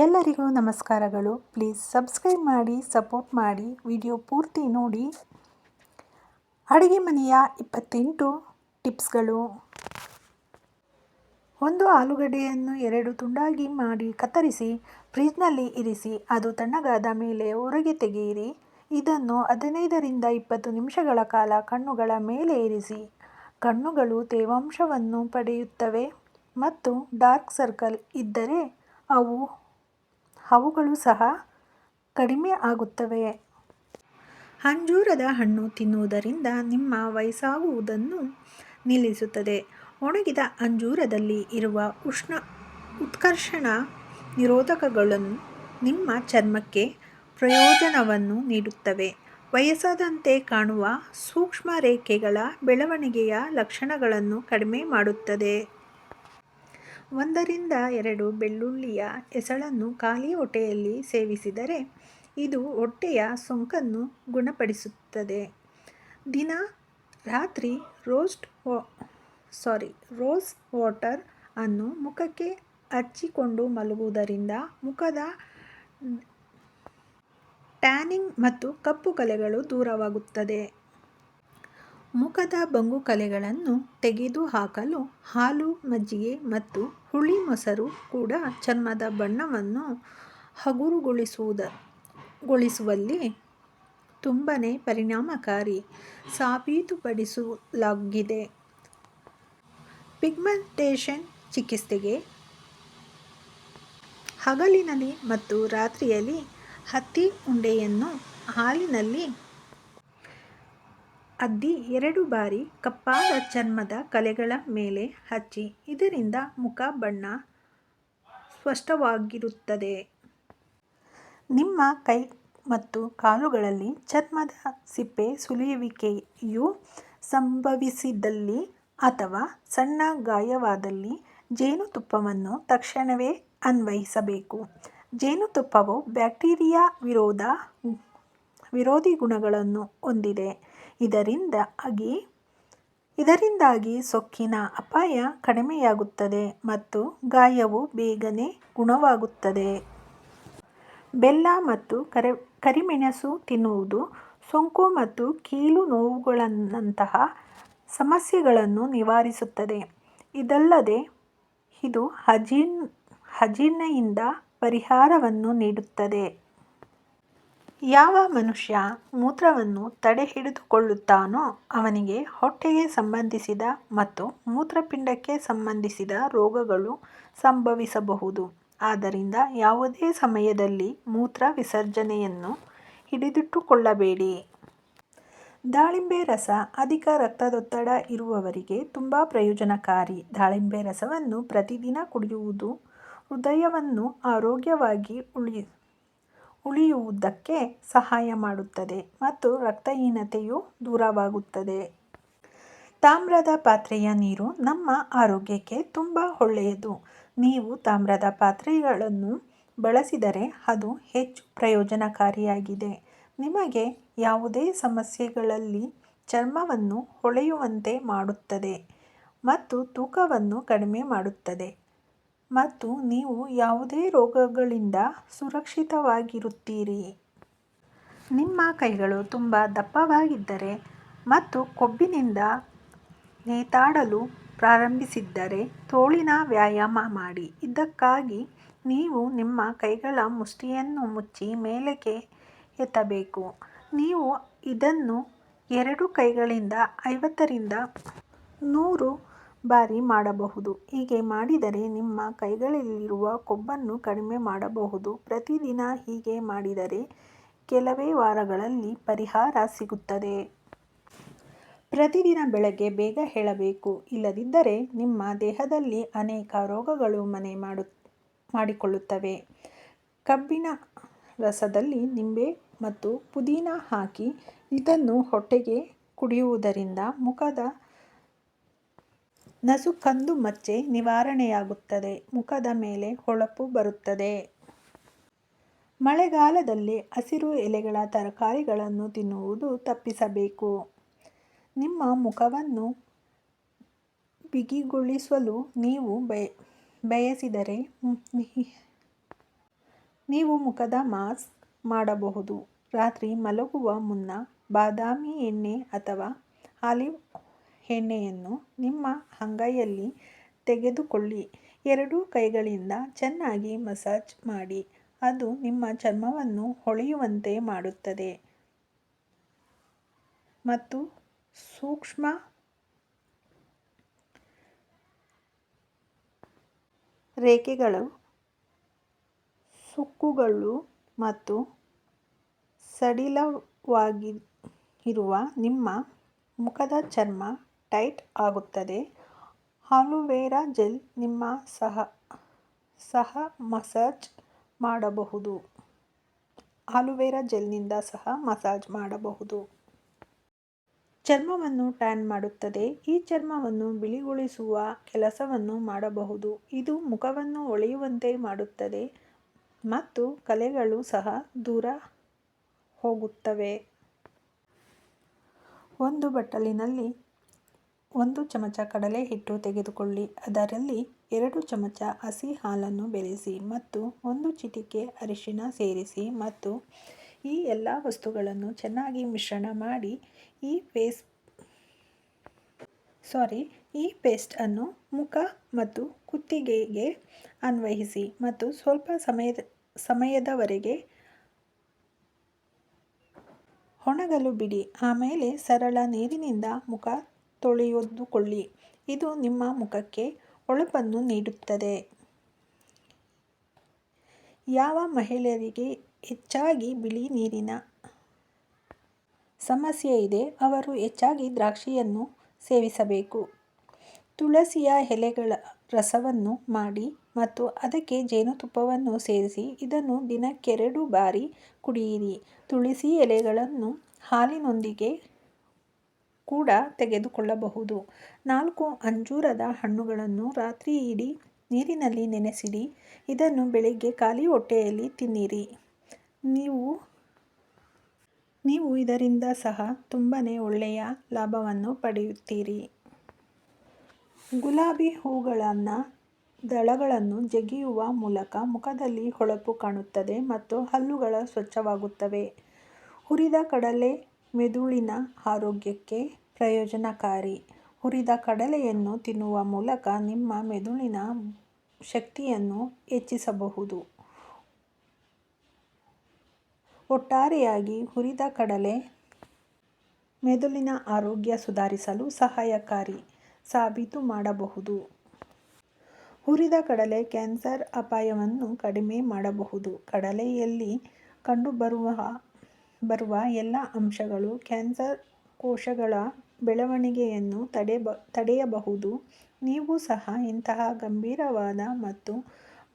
ಎಲ್ಲರಿಗೂ ನಮಸ್ಕಾರಗಳು. Please subscribe ಮಾಡಿ ಸಪೋರ್ಟ್ ಮಾಡಿ ವಿಡಿಯೋ ಪೂರ್ತಿ ನೋಡಿ. ಅಡುಗೆ ಮನೆಯ ಇಪ್ಪತ್ತೆಂಟು ಟಿಪ್ಸ್ಗಳು. ಒಂದು ಆಲೂಗಡ್ಡೆಯನ್ನು ಎರಡು ತುಂಡಾಗಿ ಮಾಡಿ ಕತ್ತರಿಸಿ, ಫ್ರಿಜ್ನಲ್ಲಿ ಇರಿಸಿ, ಅದು ತಣ್ಣಗಾದ ಮೇಲೆ ಹೊರಗೆ ತೆಗೆಯಿರಿ. ಇದನ್ನು ಹದಿನೈದರಿಂದ ಇಪ್ಪತ್ತು ನಿಮಿಷಗಳ ಕಾಲ ಕಣ್ಣುಗಳ ಮೇಲೆ ಇರಿಸಿ. ಕಣ್ಣುಗಳು ತೇವಾಂಶವನ್ನು ಪಡೆಯುತ್ತವೆ ಮತ್ತು ಡಾರ್ಕ್ ಸರ್ಕಲ್ ಇದ್ದರೆ ಅವು ಅವುಗಳು ಸಹ ಕಡಿಮೆ ಆಗುತ್ತವೆ. ಅಂಜೂರದ ಹಣ್ಣು ತಿನ್ನುವುದರಿಂದ ನಿಮ್ಮ ವಯಸ್ಸಾಗುವುದನ್ನು ನಿಲ್ಲಿಸುತ್ತದೆ. ಒಣಗಿದ ಅಂಜೂರದಲ್ಲಿ ಇರುವ ಉಷ್ಣ ಉತ್ಕರ್ಷಣ ನಿರೋಧಕಗಳನ್ನು ನಿಮ್ಮ ಚರ್ಮಕ್ಕೆ ಪ್ರಯೋಜನವನ್ನು ನೀಡುತ್ತವೆ. ವಯಸ್ಸಾದಂತೆ ಕಾಣುವ ಸೂಕ್ಷ್ಮ ರೇಖೆಗಳ ಬೆಳವಣಿಗೆಯ ಲಕ್ಷಣಗಳನ್ನು ಕಡಿಮೆ ಮಾಡುತ್ತದೆ. ಒಂದರಿಂದ ಎರಡು ಬೆಳ್ಳುಳ್ಳಿಯ ಎಸಳನ್ನು ಖಾಲಿ ಹೊಟ್ಟೆಯಲ್ಲಿ ಸೇವಿಸಿದರೆ ಇದು ಹೊಟ್ಟೆಯ ಸೊಂಕನ್ನು ಗುಣಪಡಿಸುತ್ತದೆ. ದಿನ, ರಾತ್ರಿ ರೋಸ್ಟ್ ಸಾರಿ ರೋಸ್ ವಾಟರ್ ಅನ್ನು ಮುಖಕ್ಕೆ ಹಚ್ಚಿಕೊಂಡು ಮಲಗುವುದರಿಂದ ಮುಖದ ಟ್ಯಾನಿಂಗ್ ಮತ್ತು ಕಪ್ಪು ಕಲೆಗಳು ದೂರವಾಗುತ್ತದೆ. ಮುಖದ ಬಂಗು ಕಲೆಗಳನ್ನು ತೆಗೆದುಹಾಕಲು ಹಾಲು, ಮಜ್ಜಿಗೆ ಮತ್ತು ಹುಳಿ ಮೊಸರು ಕೂಡ ಚರ್ಮದ ಬಣ್ಣವನ್ನು ಹಗುರಗೊಳಿಸುವುದ ಗೊಳಿಸುವಲ್ಲಿ ತುಂಬಾ ಪರಿಣಾಮಕಾರಿ ಸಾಬೀತುಪಡಿಸಲಾಗಿದೆ. ಪಿಗ್ಮೆಂಟೇಷನ್ ಚಿಕಿತ್ಸೆಗೆ ಹಗಲಿನಲ್ಲಿ ಮತ್ತು ರಾತ್ರಿಯಲ್ಲಿ ಹತ್ತಿ ಉಂಡೆಯನ್ನು ಹಾಲಿನಲ್ಲಿ ಅದ್ದಿ ಎರಡು ಬಾರಿ ಕಪ್ಪಾದ ಚರ್ಮದ ಕಲೆಗಳ ಮೇಲೆ ಹಚ್ಚಿ, ಇದರಿಂದ ಮುಖ ಬಣ್ಣ ಸ್ಪಷ್ಟವಾಗಿರುತ್ತದೆ. ನಿಮ್ಮ ಕೈ ಮತ್ತು ಕಾಲುಗಳಲ್ಲಿ ಚರ್ಮದ ಸಿಪ್ಪೆ ಸುಲಿಯುವಿಕೆಯು ಸಂಭವಿಸಿದಲ್ಲಿ ಅಥವಾ ಸಣ್ಣ ಗಾಯವಾದಲ್ಲಿ ಜೇನುತುಪ್ಪವನ್ನು ತಕ್ಷಣವೇ ಅನ್ವಯಿಸಬೇಕು. ಜೇನುತುಪ್ಪವು ಬ್ಯಾಕ್ಟೀರಿಯಾ ವಿರೋಧ, ವಿರೋಧಿ ಗುಣಗಳನ್ನು ಹೊಂದಿದೆ. ಇದರಿಂದಾಗಿ ಇದರಿಂದಾಗಿ ಸೊಕ್ಕಿನ ಅಪಾಯ ಕಡಿಮೆಯಾಗುತ್ತದೆ ಮತ್ತು ಗಾಯವು ಬೇಗನೆ ಗುಣವಾಗುತ್ತದೆ. ಬೆಲ್ಲ ಮತ್ತು ಕರಿ, ಕರಿಮೆಣಸು ತಿನ್ನುವುದು ಸೋಂಕು ಮತ್ತು ಕೀಲು ನೋವುಗಳಂತಹ ಸಮಸ್ಯೆಗಳನ್ನು ನಿವಾರಿಸುತ್ತದೆ. ಇದಲ್ಲದೆ, ಇದು ಅಜೀರ್ಣ ಹಜೀರ್ಣೆಯಿಂದ ಪರಿಹಾರವನ್ನು ನೀಡುತ್ತದೆ. ಯಾವ ಮನುಷ್ಯ ಮೂತ್ರವನ್ನು ತಡೆ ಹಿಡಿದುಕೊಳ್ಳುತ್ತಾನೋ ಅವನಿಗೆ ಹೊಟ್ಟೆಗೆ ಸಂಬಂಧಿಸಿದ ಮತ್ತು ಮೂತ್ರಪಿಂಡಕ್ಕೆ ಸಂಬಂಧಿಸಿದ ರೋಗಗಳು ಸಂಭವಿಸಬಹುದು. ಆದ್ದರಿಂದ ಯಾವುದೇ ಸಮಯದಲ್ಲಿ ಮೂತ್ರ ವಿಸರ್ಜನೆಯನ್ನು ಹಿಡಿದಿಟ್ಟುಕೊಳ್ಳಬೇಡಿ. ದಾಳಿಂಬೆ ರಸ ಅಧಿಕ ರಕ್ತದೊತ್ತಡ ಇರುವವರಿಗೆ ತುಂಬ ಪ್ರಯೋಜನಕಾರಿ. ದಾಳಿಂಬೆ ರಸವನ್ನು ಪ್ರತಿದಿನ ಕುಡಿಯುವುದು ಹೃದಯವನ್ನು ಆರೋಗ್ಯವಾಗಿ ಉಳಿ ಉಳಿಯುವುದಕ್ಕೆ ಸಹಾಯ ಮಾಡುತ್ತದೆ ಮತ್ತು ರಕ್ತಹೀನತೆಯು ದೂರವಾಗುತ್ತದೆ. ತಾಮ್ರದ ಪಾತ್ರೆಯ ನೀರು ನಮ್ಮ ಆರೋಗ್ಯಕ್ಕೆ ತುಂಬ ಒಳ್ಳೆಯದು. ನೀವು ತಾಮ್ರದ ಪಾತ್ರೆಗಳನ್ನು ಬಳಸಿದರೆ ಅದು ಹೆಚ್ಚು ಪ್ರಯೋಜನಕಾರಿಯಾಗಿದೆ. ನಿಮಗೆ ಯಾವುದೇ ಸಮಸ್ಯೆಗಳಲ್ಲಿ ಚರ್ಮವನ್ನು ಹೊಳೆಯುವಂತೆ ಮಾಡುತ್ತದೆ ಮತ್ತು ತೂಕವನ್ನು ಕಡಿಮೆ ಮಾಡುತ್ತದೆ. ಮತ್ತು ನೀವು ಯಾವುದೇ ರೋಗಗಳಿಂದ ಸುರಕ್ಷಿತವಾಗಿರುತ್ತೀರಿ. ನಿಮ್ಮ ಕೈಗಳು ತುಂಬ ದಪ್ಪವಾಗಿದ್ದರೆ ಮತ್ತು ಕೊಬ್ಬಿನಿಂದ ನೇತಾಡಲು ಪ್ರಾರಂಭಿಸಿದ್ದರೆ ತೋಳಿನ ವ್ಯಾಯಾಮ ಮಾಡಿ. ಇದಕ್ಕಾಗಿ ನೀವು ನಿಮ್ಮ ಕೈಗಳ ಮುಷ್ಟಿಯನ್ನು ಮುಚ್ಚಿ ಮೇಲಕ್ಕೆ ಎತ್ತಬೇಕು. ನೀವು ಇದನ್ನು ಎರಡು ಕೈಗಳಿಂದ ಐವತ್ತರಿಂದ ನೂರು ಬಾರಿ ಮಾಡಬಹುದು. ಹೀಗೆ ಮಾಡಿದರೆ ನಿಮ್ಮ ಕೈಗಳಲ್ಲಿರುವ ಕೊಬ್ಬನ್ನು ಕಡಿಮೆ ಮಾಡಬಹುದು. ಪ್ರತಿದಿನ ಹೀಗೆ ಮಾಡಿದರೆ ಕೆಲವೇ ವಾರಗಳಲ್ಲಿ ಪರಿಹಾರ ಸಿಗುತ್ತದೆ. ಪ್ರತಿದಿನ ಬೆಳಗ್ಗೆ ಬೇಗ ಹೇಳಬೇಕು. ಇಲ್ಲದಿದ್ದರೆ ನಿಮ್ಮ ದೇಹದಲ್ಲಿ ಅನೇಕ ರೋಗಗಳು ಮನೆ ಮಾಡು, ಮಾಡಿಕೊಳ್ಳುತ್ತವೆ. ಕಬ್ಬಿನ ರಸದಲ್ಲಿ ನಿಂಬೆ ಮತ್ತು ಪುದೀನ ಹಾಕಿ ಇದನ್ನು ಹೊಟ್ಟೆಗೆ ಕುಡಿಯುವುದರಿಂದ ಮುಖದ ನಸುಕಂದು ಮಚ್ಚೆ ನಿವಾರಣೆಯಾಗುತ್ತದೆ. ಮುಖದ ಮೇಲೆ ಹೊಳಪು ಬರುತ್ತದೆ. ಮಳೆಗಾಲದಲ್ಲಿ ಹಸಿರು ಎಲೆಗಳ ತರಕಾರಿಗಳನ್ನು ತಿನ್ನುವುದು ತಪ್ಪಿಸಬೇಕು. ನಿಮ್ಮ ಮುಖವನ್ನು ಬಿಗಿಗೊಳಿಸಲು ನೀವು ಬಯ, ಬಯಸಿದರೆ ನೀವು ಮುಖದ ಮಾಸ್ಕ್ ಮಾಡಬಹುದು. ರಾತ್ರಿ ಮಲಗುವ ಮುನ್ನ ಬಾದಾಮಿ ಎಣ್ಣೆ ಅಥವಾ ಆಲಿವ್ ಎಣ್ಣೆಯನ್ನು ನಿಮ್ಮ ಅಂಗೈಯಲ್ಲಿ ತೆಗೆದುಕೊಳ್ಳಿ. ಎರಡೂ ಕೈಗಳಿಂದ ಚೆನ್ನಾಗಿ ಮಸಾಜ್ ಮಾಡಿ. ಅದು ನಿಮ್ಮ ಚರ್ಮವನ್ನು ಹೊಳೆಯುವಂತೆ ಮಾಡುತ್ತದೆ. ಮತ್ತು ಸೂಕ್ಷ್ಮ ರೇಖೆಗಳು, ಸುಕ್ಕುಗಳು ಮತ್ತು ಸಡಿಲವಾಗಿ ಇರುವ ನಿಮ್ಮ ಮುಖದ ಚರ್ಮ ಟೈಟ್ ಆಗುತ್ತದೆ. ಆಲೋವೆರಾ ಜೆಲ್ ನಿಮ್ಮ ಸಹ ಸಹ ಮಸಾಜ್ ಮಾಡಬಹುದು. ಆಲೋವೆರಾ ಜೆಲ್ನಿಂದ ಸಹ ಮಸಾಜ್ ಮಾಡಬಹುದು. ಚರ್ಮವನ್ನು ಟ್ಯಾನ್ ಮಾಡುತ್ತದೆ. ಈ ಚರ್ಮವನ್ನು ಬಿಳಿಗೊಳಿಸುವ ಕೆಲಸವನ್ನು ಮಾಡಬಹುದು. ಇದು ಮುಖವನ್ನು ಒಳೆಯುವಂತೆ ಮಾಡುತ್ತದೆ ಮತ್ತು ಕಲೆಗಳು ಸಹ ದೂರ ಹೋಗುತ್ತವೆ. ಒಂದು ಬಟ್ಟಲಿನಲ್ಲಿ ಒಂದು ಚಮಚ ಕಡಲೆ ಹಿಟ್ಟು ತೆಗೆದುಕೊಳ್ಳಿ. ಅದರಲ್ಲಿ ಎರಡು ಚಮಚ ಹಸಿ ಹಾಲನ್ನು ಬೆರೆಸಿ ಮತ್ತು ಒಂದು ಚಿಟಿಕೆ ಅರಿಶಿನ ಸೇರಿಸಿ ಮತ್ತು ಈ ಎಲ್ಲ ವಸ್ತುಗಳನ್ನು ಚೆನ್ನಾಗಿ ಮಿಶ್ರಣ ಮಾಡಿ ಈ ಪೇಸ್ಟ್ ಸಾರಿ, ಈ ಪೇಸ್ಟನ್ನು ಮುಖ ಮತ್ತು ಕುತ್ತಿಗೆಗೆ ಅನ್ವಯಿಸಿ ಮತ್ತು ಸ್ವಲ್ಪ ಸಮಯದ, ಸಮಯದವರೆಗೆ ಒಣಗಲು ಬಿಡಿ. ಆಮೇಲೆ ಸರಳ ನೀರಿನಿಂದ ಮುಖ ತೊಳೆದುಕೊಳ್ಳಿ ಇದು ನಿಮ್ಮ ಮುಖಕ್ಕೆ ಹೊಳಪನ್ನು ನೀಡುತ್ತದೆ. ಯಾವ ಮಹಿಳೆಯರಿಗೆ ಹೆಚ್ಚಾಗಿ ಬಿಳಿ ನೀರಿನ ಸಮಸ್ಯೆ ಇದೆ, ಅವರು ಹೆಚ್ಚಾಗಿ ದ್ರಾಕ್ಷಿಯನ್ನು ಸೇವಿಸಬೇಕು. ತುಳಸಿಯ ಎಲೆಗಳ ರಸವನ್ನು ಮಾಡಿ ಮತ್ತು ಅದಕ್ಕೆ ಜೇನುತುಪ್ಪವನ್ನು ಸೇರಿಸಿ, ಇದನ್ನು ದಿನಕ್ಕೆರಡು ಬಾರಿ ಕುಡಿಯಿರಿ. ತುಳಸಿ ಎಲೆಗಳನ್ನು ಹಾಲಿನೊಂದಿಗೆ ಕೂಡ ತೆಗೆದುಕೊಳ್ಳಬಹುದು. ನಾಲ್ಕು ಅಂಜೂರದ ಹಣ್ಣುಗಳನ್ನು ರಾತ್ರಿ ಇಡೀ ನೀರಿನಲ್ಲಿ ನೆನೆಸಿಡಿ. ಇದನ್ನು ಬೆಳಿಗ್ಗೆ ಖಾಲಿ ಹೊಟ್ಟೆಯಲ್ಲಿ ತಿನ್ನಿರಿ. ನೀವು ನೀವು ಇದರಿಂದ ಸಹ ತುಂಬಾ ಒಳ್ಳೆಯ ಲಾಭವನ್ನು ಪಡೆಯುತ್ತೀರಿ. ಗುಲಾಬಿ ಹೂಗಳನ್ನು ದಳಗಳನ್ನು ಜಗಿಯುವ ಮೂಲಕ ಮುಖದಲ್ಲಿ ಹೊಳಪು ಕಾಣುತ್ತದೆ ಮತ್ತು ಹಲ್ಲುಗಳು ಸ್ವಚ್ಛವಾಗುತ್ತವೆ. ಹುರಿದ ಕಡಲೆ, ಮೆದುಳಿನ ಆರೋಗ್ಯಕ್ಕೆ ಪ್ರಯೋಜನಕಾರಿ. ಹುರಿದ ಕಡಲೆಯನ್ನು ತಿನ್ನುವ ಮೂಲಕ ನಿಮ್ಮ ಮೆದುಳಿನ ಶಕ್ತಿಯನ್ನು ಹೆಚ್ಚಿಸಬಹುದು. ಒಟ್ಟಾರೆಯಾಗಿ ಹುರಿದ ಕಡಲೆ ಮೆದುಳಿನ ಆರೋಗ್ಯ ಸುಧಾರಿಸಲು ಸಹಾಯಕಾರಿ ಸಾಬೀತು ಮಾಡಬಹುದು. ಹುರಿದ ಕಡಲೆ ಕ್ಯಾನ್ಸರ್ ಅಪಾಯವನ್ನು ಕಡಿಮೆ ಮಾಡಬಹುದು. ಕಡಲೆಯಲ್ಲಿ ಕಂಡುಬರುವ, ಬರುವ ಎಲ್ಲ ಅಂಶಗಳು ಕ್ಯಾನ್ಸರ್ ಕೋಶಗಳ ಬೆಳವಣಿಗೆಯನ್ನು ತಡೆಬ ತಡೆಯಬಹುದು. ನೀವು ಸಹ ಇಂತಹ ಗಂಭೀರವಾದ ಮತ್ತು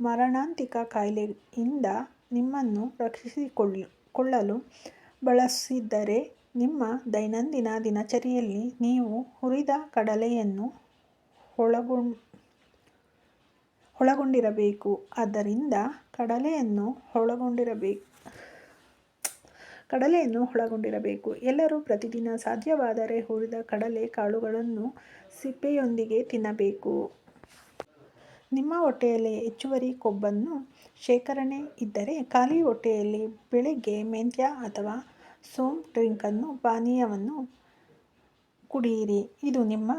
ಮರಣಾಂತಿಕ ಕಾಯಿಲೆಯಿಂದ ನಿಮ್ಮನ್ನು ರಕ್ಷಿಸಿಕೊಳ್ಳಲು ಬಳಸಿದ್ದರೆ ನಿಮ್ಮ ದೈನಂದಿನ ದಿನಚರಿಯಲ್ಲಿ ನೀವು ಹುರಿದ ಕಡಲೆಯನ್ನು ಒಳಗೊಂಡ, ಒಳಗೊಂಡಿರಬೇಕು. ಆದ್ದರಿಂದ ಕಡಲೆಯನ್ನು ಒಳಗೊಂಡಿರಬೇಕು. ಕಡಲೆಯನ್ನು ಒಳಗೊಂಡಿರಬೇಕು. ಎಲ್ಲರೂ ಪ್ರತಿದಿನ ಸಾಧ್ಯವಾದರೆ ಹುರಿದ ಕಡಲೆ ಕಾಳುಗಳನ್ನು ಸಿಪ್ಪೆಯೊಂದಿಗೆ ತಿನ್ನಬೇಕು. ನಿಮ್ಮ ಹೊಟ್ಟೆಯಲ್ಲಿ ಹೆಚ್ಚುವರಿ ಕೊಬ್ಬನ್ನು ಶೇಖರಣೆ ಇದ್ದರೆ ಖಾಲಿ ಹೊಟ್ಟೆಯಲ್ಲಿ ಬೆಳಿಗ್ಗೆ ಮೆಂತ್ಯ ಅಥವಾ ಸೋಮ್ ಡ್ರಿಂಕನ್ನು, ಪಾನೀಯವನ್ನು ಕುಡಿಯಿರಿ. ಇದು ನಿಮ್ಮ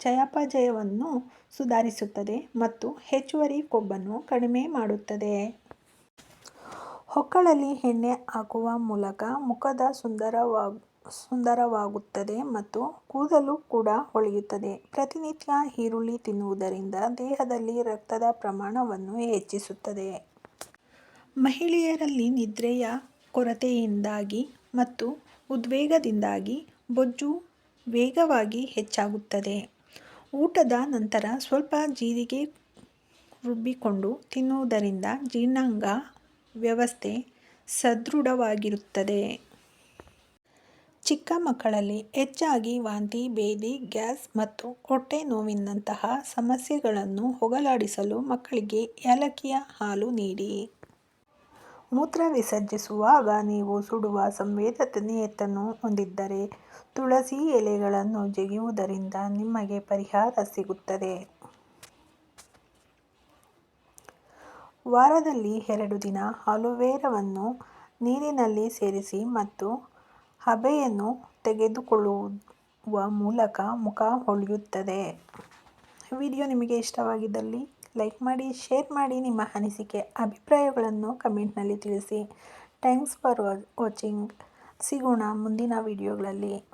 ಚಯಾಪಚಯವನ್ನು ಸುಧಾರಿಸುತ್ತದೆ ಮತ್ತು ಹೆಚ್ಚುವರಿ ಕೊಬ್ಬನ್ನು ಕಡಿಮೆ ಮಾಡುತ್ತದೆ. ಹೊಕ್ಕಳಲ್ಲಿ ಎಣ್ಣೆ ಹಾಕುವ ಮೂಲಕ ಮುಖದ ಸುಂದರವಾಗ, ಸುಂದರವಾಗುತ್ತದೆ ಮತ್ತು ಕೂದಲು ಕೂಡ ಹೊಳೆಯುತ್ತದೆ. ಪ್ರತಿನಿತ್ಯ ಈರುಳ್ಳಿ ತಿನ್ನುವುದರಿಂದ ದೇಹದಲ್ಲಿ ರಕ್ತದ ಪ್ರಮಾಣವನ್ನು ಹೆಚ್ಚಿಸುತ್ತದೆ. ಮಹಿಳೆಯರಲ್ಲಿ ನಿದ್ರೆಯ ಕೊರತೆಯಿಂದಾಗಿ ಮತ್ತು ಉದ್ವೇಗದಿಂದಾಗಿ ಬೊಜ್ಜು ವೇಗವಾಗಿ ಹೆಚ್ಚಾಗುತ್ತದೆ. ಊಟದ ನಂತರ ಸ್ವಲ್ಪ ಜೀರಿಗೆ ರುಬ್ಬಿಕೊಂಡು ತಿನ್ನುವುದರಿಂದ ಜೀರ್ಣಾಂಗ ವ್ಯವಸ್ಥೆ ಸದೃಢವಾಗಿರುತ್ತದೆ. ಚಿಕ್ಕ ಮಕ್ಕಳಲ್ಲಿ ಹೆಚ್ಚಾಗಿ ವಾಂತಿ, ಬೇದಿ, ಗ್ಯಾಸ್ ಮತ್ತು ಹೊಟ್ಟೆ ನೋವಿನಂತಹ ಸಮಸ್ಯೆಗಳನ್ನು ಹೋಗಲಾಡಿಸಲು ಮಕ್ಕಳಿಗೆ ಏಲಕ್ಕಿಯ ಹಾಲು ನೀಡಿ. ಮೂತ್ರ ವಿಸರ್ಜಿಸುವಾಗ ನೀವು ಸುಡುವ ಸಂವೇದನೆಯತ್ತನ್ನು ಹೊಂದಿದ್ದರೆ ತುಳಸಿ ಎಲೆಗಳನ್ನು ಜಗಿಯುವುದರಿಂದ ನಿಮಗೆ ಪರಿಹಾರ ಸಿಗುತ್ತದೆ. ವಾರದಲ್ಲಿ ಎರಡು ದಿನ ಆಲೋವೆರಾವನ್ನು ನೀರಿನಲ್ಲಿ ಸೇರಿಸಿ ಮತ್ತು ಹಬೆಯನ್ನು ತೆಗೆದುಕೊಳ್ಳುವ ಮೂಲಕ ಮುಖ ಹೊಳೆಯುತ್ತದೆ. ವಿಡಿಯೋ ನಿಮಗೆ ಇಷ್ಟವಾಗಿದ್ದಲ್ಲಿ ಲೈಕ್ ಮಾಡಿ, ಶೇರ್ ಮಾಡಿ, ನಿಮ್ಮ ಅನಿಸಿಕೆ, ಅಭಿಪ್ರಾಯಗಳನ್ನು ಕಮೆಂಟ್ನಲ್ಲಿ ತಿಳಿಸಿ. Thanks for watching. ಸಿಗೋಣ ಮುಂದಿನ ವಿಡಿಯೋಗಳಲ್ಲಿ.